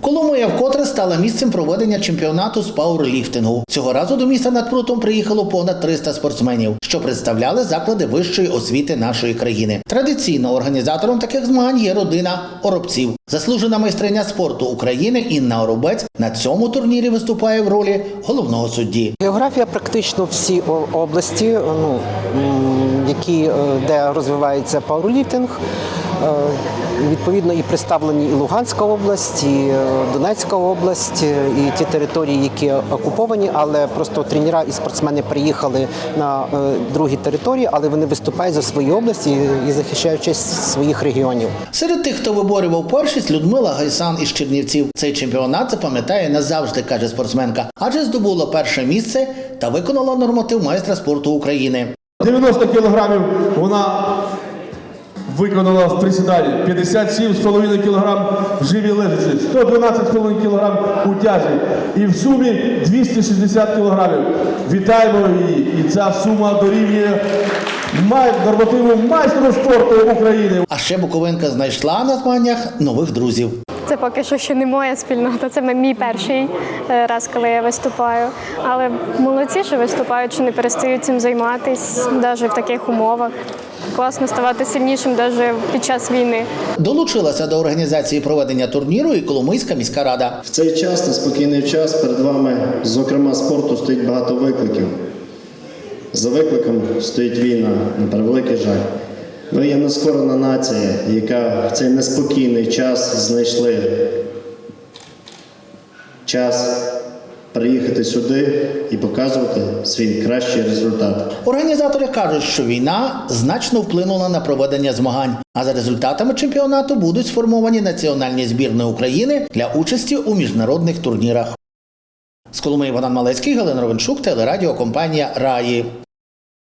Коломия вкотре стала місцем проведення чемпіонату з пауерліфтингу. Цього разу до міста над прутом приїхало понад 300 спортсменів, що представляли заклади вищої освіти нашої країни. Традиційно організатором таких змагань є родина Оробців. Заслужена майстриня спорту України Інна Оробець на цьому турнірі виступає в ролі головного судді. Географія практично всі області, ну, які, е, де розвивається пауерліфтинг. Е, Відповідно, і представлені і Луганська область, і е, Донецька область, е, і ті території, які окуповані, але просто тренера і спортсмени приїхали на другі території, але вони виступають за свої області і захищають честь своїх регіонів. Серед тих, хто виборював першість, Людмила Гайсан із Чернівців. Цей чемпіонат запам'ятає назавжди, каже спортсменка, адже здобула перше місце та виконала норматив майстра спорту України. 90 кілограмів вона виконала в присіданні, 57,5 кілограм в живі лежачі, 112,5 кілограм у тяжі. І в сумі 260 кілограмів. Вітаємо її. І ця сума дорівнює май- нормативу майстру спорту України. А ще Буковинка знайшла на змаганнях нових друзів. Це поки що ще не моя спільнота, це мій перший е, раз, коли я виступаю. Але молодці, що виступають, що не перестають цим займатися, навіть в таких умовах. Класно ставати сильнішим навіть під час війни. Долучилася до організації проведення турніру і Коломийська міська рада. В цей час, неспокійний час, перед вами, зокрема спорту, стоїть багато викликів. За викликом стоїть війна, на превеликий жаль. Ви є нескорена нація, яка в цей неспокійний час знайшли час приїхати сюди і показувати свій кращий результат. Організатори кажуть, що війна значно вплинула на проведення змагань, а за результатами чемпіонату будуть сформовані національні збірні України для участі у міжнародних турнірах. З Коломи Іван Малецький, Галина Ровенчук, телерадіокомпанія Раї.